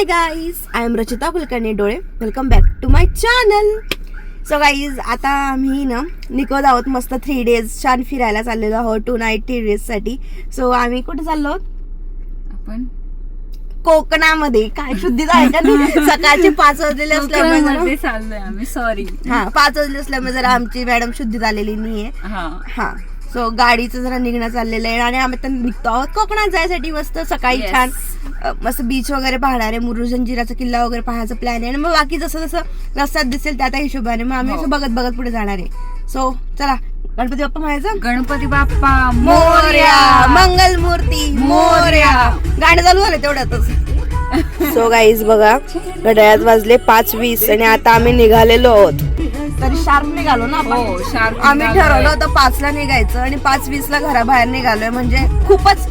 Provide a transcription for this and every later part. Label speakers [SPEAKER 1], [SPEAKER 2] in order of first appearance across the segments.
[SPEAKER 1] Hi guys I am Rachita Kulkarni डोळे welcome back to my channel so guys आता आम्ही ना निकोद आहोत मस्त थ्री डेज छान फिरायला चाललेलो आहोत टू नाईट थ्री डेजसाठी सो आम्ही कुठे चाललो? आहोत
[SPEAKER 2] आपण?
[SPEAKER 1] कोकणामध्ये. काय शुद्धीच आहे का? सकाळचे पाच वाजलेले असल्यामुळे
[SPEAKER 2] चाललोय आम्ही सॉरी
[SPEAKER 1] हा पाच वाजले असल्यामुळे जरा आमची मॅडम शुद्धीत आलेली नाहीये.
[SPEAKER 2] हा.
[SPEAKER 1] सो गाडीचं जरा निघणं चाललेलं आहे आणि आम्ही तर निघतो आहोत कोकणात जायसाठी मस्त सकाळी
[SPEAKER 2] Yes.
[SPEAKER 1] छान अ, मस्त बीच वगैरे पाहणार आहे. मुरुड जंजिराचा किल्ला वगैरे पाहायचा प्लॅन आहे. आणि मग बाकी जसं जसं रस्त्यात दिसेल त्या त्या हिशोबाने मग आम्ही
[SPEAKER 2] हो.
[SPEAKER 1] असं बघत बघत पुढे जाणार आहे. सो चला गणपती बाप्पा म्हणायचं?
[SPEAKER 2] गणपती बाप्पा
[SPEAKER 1] मोर्या मंगल मूर्ती मोर्या. गाणं चालू झालं तेवढ्यातच. सो गाईज बघा घड्याळात वाजले पाच वीस आणि आता आम्ही निघालेलो आहोत. तरी शार्प निघालो ना आपण.
[SPEAKER 2] हो शार्प
[SPEAKER 1] आम्ही ठरवलं होतं पाचला निघायचं आणि पाच वीस ला घराबाहेर निघालोय म्हणजे खूपच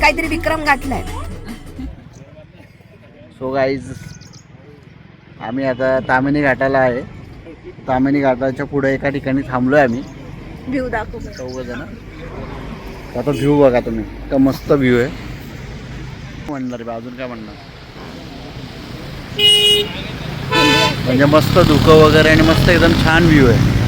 [SPEAKER 1] काहीतरी विक्रम गाठलाय.
[SPEAKER 3] सो गाईज आम्ही आता तामिनी घाटाला आहे. तामिनी घाटाच्या पुढे एका ठिकाणी थांबलो आहे आम्ही.
[SPEAKER 1] व्ह्यू दाखव.
[SPEAKER 3] चौघ जण आता व्ह्यू बघा तुम्ही. का मस्त व्ह्यू आहे. म्हणणार बा अजून काय म्हणणार? म्हणजे मस्त धुकं वगैरे आणि मस्त एकदम छान व्ह्यू आहे.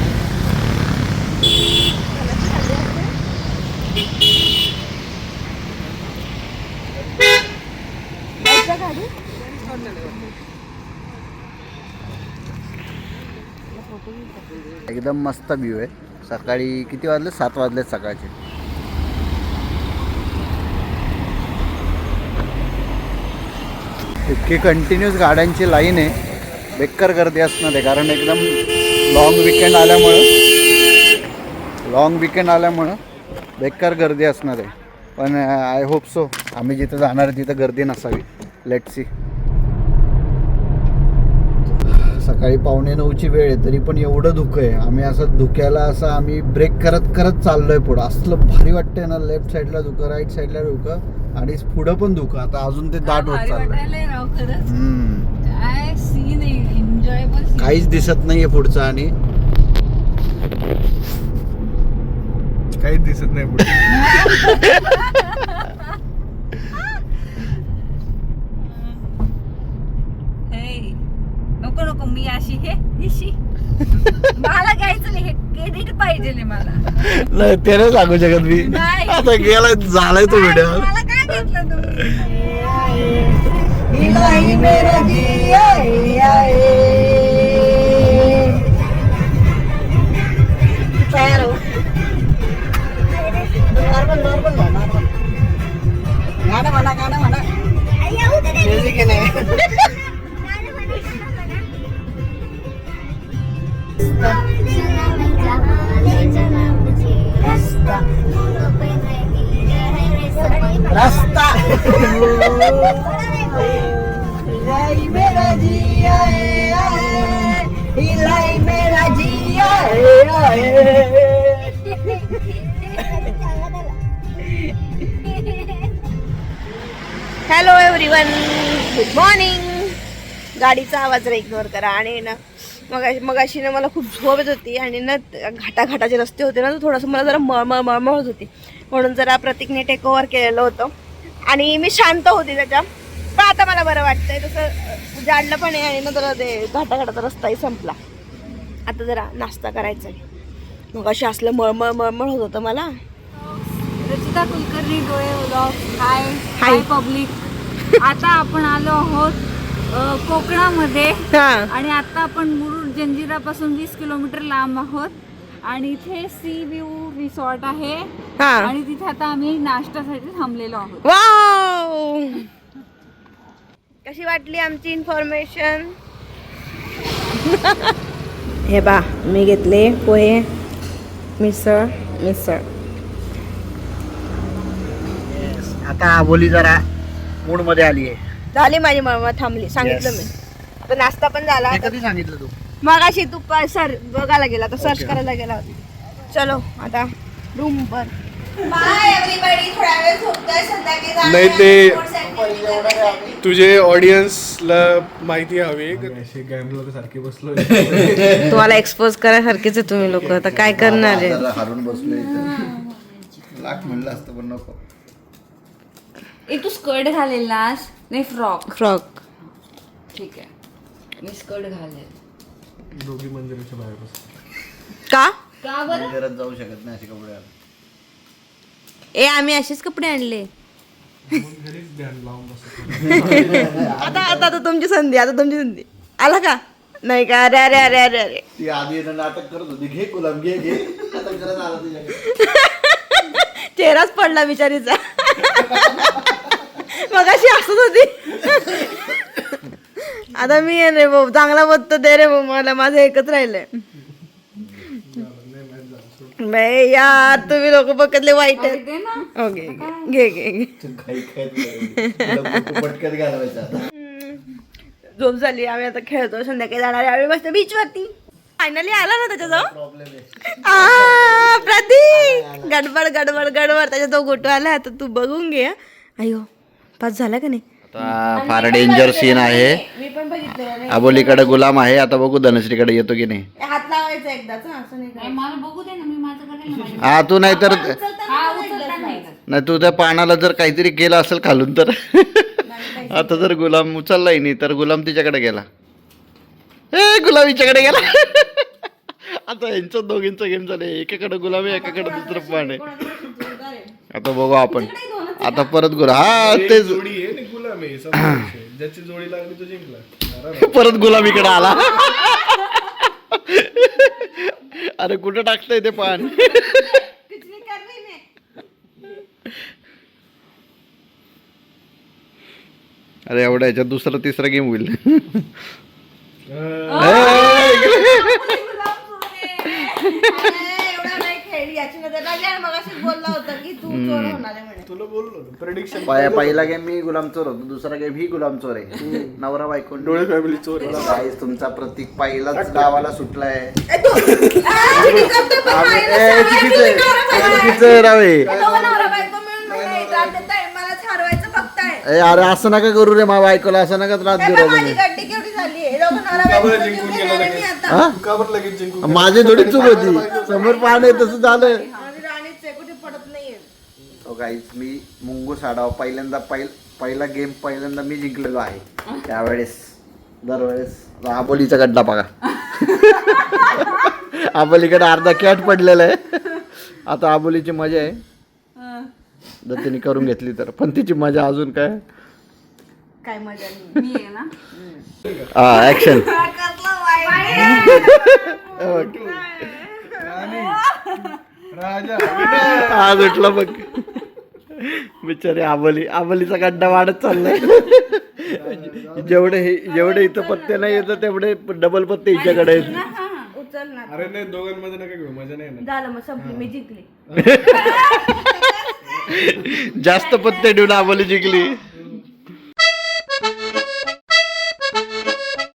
[SPEAKER 3] एकदम मस्त व्ह्यू आहे. सकाळी किती वाजले? सात वाजले सकाळचे. इतकी कंटिन्यूस गाड्यांची लाईन आहे. बेकार गर्दी असणार आहे कारण एकदम लॉंग विकेंड आल्यामुळं लॉंग विकेंड आल्यामुळं बेकार गर्दी असणार आहे. पण आय होप सो आम्ही जिथं जाणार आहे तिथं गर्दी नसावी. लेट सी सकाळी पावणे नऊची वेळ आहे तरी पण एवढं धुकं आहे. आम्ही असं धुक्याला असं आम्ही ब्रेक करत करत चाललोय पुढं. असलं भारी वाटतंय ना लेफ्ट साईडला धुकं राईट साईडला धुकं आणि पुढं पण धुकं आता अजून ते दाट होत चाललंय. हम्म.
[SPEAKER 2] काय सीन आहे?
[SPEAKER 3] काहीच दिसत नाहीये पुढचं आणि
[SPEAKER 4] काहीच दिसत नाही पुढे
[SPEAKER 2] नको नको मी अशी हे हिशी मला घ्यायचं नाही हे क्रेडिट पाहिजे मला.
[SPEAKER 3] नाही ते नाही सांगू शकत मी.
[SPEAKER 2] नाही.
[SPEAKER 3] आता गेला झालाय तो व्हिडिओ
[SPEAKER 2] मला काय घेतलं तुम्ही
[SPEAKER 3] रस्ता
[SPEAKER 1] हॅलो एव्हरीवन गुड मॉर्निंग गाडीचा आवाज जरा इग्नोर करा. आणि ना मग मग अशी ना मला खूप झोप येत होती आणि ना घाटाघाटाचे रस्ते होते ना तर थोडंसं मला जरा मळमळ मळमळ होत होती. म्हणून जरा प्रतीकने टेक ओव्हर केलेलं होतं. आणि मी शांत होती त्याच्या. पण आता मला बरं वाटतंय. तसं जाडलं पण आहे आणि ना जरा ते घाटाघाटाचा रस्ताही संपला. आता जरा नाश्ता करायचा आहे मग अशी असलं मळमळ मळमळ होत होतं मला.
[SPEAKER 2] रचिता कुलकर्णी डोळे व्लॉग हाय. हाय पब्लिक आता आपण आलो आहोत कोकणामध्ये.
[SPEAKER 1] हां.
[SPEAKER 2] आणि आता आपण मुरुड जंजिरापासून वीस किलोमीटर लांब आहोत. आणि इथे सी व्ह्यू रिसॉर्ट आहे.
[SPEAKER 1] हां.
[SPEAKER 2] आणि तिथे आता आम्ही नाश्त्यासाठी थांबलेलो आहोत.
[SPEAKER 1] वाव! कशी वाटली आमची इन्फॉर्मेशन हे बा मी घेतले पोहे मिसळ मिसळ.
[SPEAKER 3] आता बोली जरा मूडमध्ये आली आहे.
[SPEAKER 1] झाली माझी मळमळ थांबली सांगितलं
[SPEAKER 3] Yes.
[SPEAKER 1] मी. तर नाश्ता पण झाला.
[SPEAKER 3] हे कधी सांगितलं तू?
[SPEAKER 1] मग अशी तू प- सर बघायला गेला तर सर्च
[SPEAKER 3] Okay.
[SPEAKER 1] करायला गेला होता. चलो आता रूम वर. बाय एव्हरीबॉडी थोडा वेळ झोपतोय. संध्याकाळी
[SPEAKER 4] नाही ते तुझे ऑडियन्सला माहिती हवी.
[SPEAKER 1] तुम्हाला एक्सपोज करायसारखेच आहे तुम्ही लोक. आता काय करणार आहे?
[SPEAKER 3] हारून इथं. लाख म्हणलं असतं पण नको.
[SPEAKER 2] ए तू स्कर्ट घालेलास? नाही फ्रॉक.
[SPEAKER 1] फ्रॉक.
[SPEAKER 2] ठीक आहे. मी स्कर्ट घालेल.
[SPEAKER 4] दोघी मंदिराच्या बाहेर बस.
[SPEAKER 1] का?
[SPEAKER 2] का बरं?
[SPEAKER 3] मंदिरात जाऊ शकत नाही असे कपडे घालून.
[SPEAKER 1] ए आम्ही असेच कपडे आणले.
[SPEAKER 4] मग घरीच ध्यान लावून बस.
[SPEAKER 1] आता आता आता तुमची संधी आता तुमची संधी. आला का? नाही का? अरे अरे अरे अरे अरे.
[SPEAKER 3] ती आधी येणं नाटक करत होती. घे गुलाम घे घे. आता करत आला तुझ्याकडे.
[SPEAKER 1] चेहराच पडला बिचारीचा. मग अशी हसत होती. आता मी आहे रे भाऊ. चांगला बघतो दे रे भाऊ. मला माझं एकच राहिलंय. बाई यार तुम्ही लोक बघतले वाईट आहेत.
[SPEAKER 2] दे ना.
[SPEAKER 1] ओके घे घे घे झोप झाली. आम्ही आता खेळतो. संध्याकाळी जाणार आम्ही मस्त बीच वरती. फायनली आला ना त्याच्याजवळ
[SPEAKER 3] प्रॉब्लेम आहे.
[SPEAKER 1] आ, प्रतीक गडबड गडबड गडबड. त्याच्या तो गोटो आला. आता तू बघून घे हं. अयो पास झाला का नाही?
[SPEAKER 3] आता फार डेंजर सीन आहे.
[SPEAKER 1] मी पण बघितलं
[SPEAKER 3] आबोलीकडे गुलाम आहे. आता बघू धनश्रीकडे येतो की नाही.
[SPEAKER 1] हात लावायचा एकदाच हं, असं नाही
[SPEAKER 2] नाही, मला बघू दे ना. मी माझं करेल ना माझ्या.
[SPEAKER 3] तू नाही तर
[SPEAKER 2] हा नाही
[SPEAKER 3] तू त्या पानाला जर काहीतरी केलं असेल खालून तर. आता जर गुलाम उचललाय नाही तर गुलाम तिच्याकडे गेला. ए गुलाम हिच्याकडे गेला. आता यांचं दोघींचं गेम झालं एकाकडे गुलाम आहे एकाकडे दुसरं पान आहे. आता बघू आपण. आता परत गुलाम हा तेच
[SPEAKER 4] जोडी आहे आणि गुलाम आहे संपला विषय. ज्याची जोडी लागली तो जिंकला. अरे
[SPEAKER 3] परत गुलामीकडे आला. अरे कुठं टाकतंय ते पान? अरे एवढ्या ह्याच्यात दुसरा तिसरा गेम होईल. पहिला गेम मी गुलाम चोर होतो दुसरा गेम ही गुलाम चोर आहे. नवरा बायको
[SPEAKER 4] डोळे फॅमिली चोर.
[SPEAKER 3] गाईस तुमचा प्रतीक पहिलाच गावाला सुटलाय. हे. अरे असं नका करू रे मा बायकोला असं नका त्रास देऊ हा?
[SPEAKER 4] जिंकू
[SPEAKER 3] माझी थोडी चूक होती समोर पाहणे तसं झालं
[SPEAKER 1] माझी राणीच आहे कुठे पडत नाहीये.
[SPEAKER 3] हो गाईज मी मुंगूस आडाव पहिल्यांदा पहिल पहिला गेम पहिल्यांदा मी जिंकलेलो आहे. त्यावेळेस दरवेळेस. आबोलीचा गड्डा बघा. आबोलीकडे अर्धा कॅट पडलेला आहे. आता आबोलीची मजा आहे. जर तिने करून घेतली तर. पण तिची मजा अजून काय?
[SPEAKER 1] काय मजा नाही.
[SPEAKER 2] मी आहे ना.
[SPEAKER 3] हा ऍक्शन
[SPEAKER 4] राजा.
[SPEAKER 3] आज उठलं बघ. बिचारी आबोली. आबोलीचा गड्डा वाढत चाललाय. जेवढे हे जेवढे इथं पत्ते नाही येतं तेवढे डबल पत्ते हिच्याकडे आहेत.
[SPEAKER 1] उचल ना
[SPEAKER 4] अरे नाही दोघांमध्ये नका घेऊ. मजा नाही येणार.
[SPEAKER 1] झालं मग संपली. मी जिंकली.
[SPEAKER 3] जास्त पत्ते देऊन आबोली जिंकली.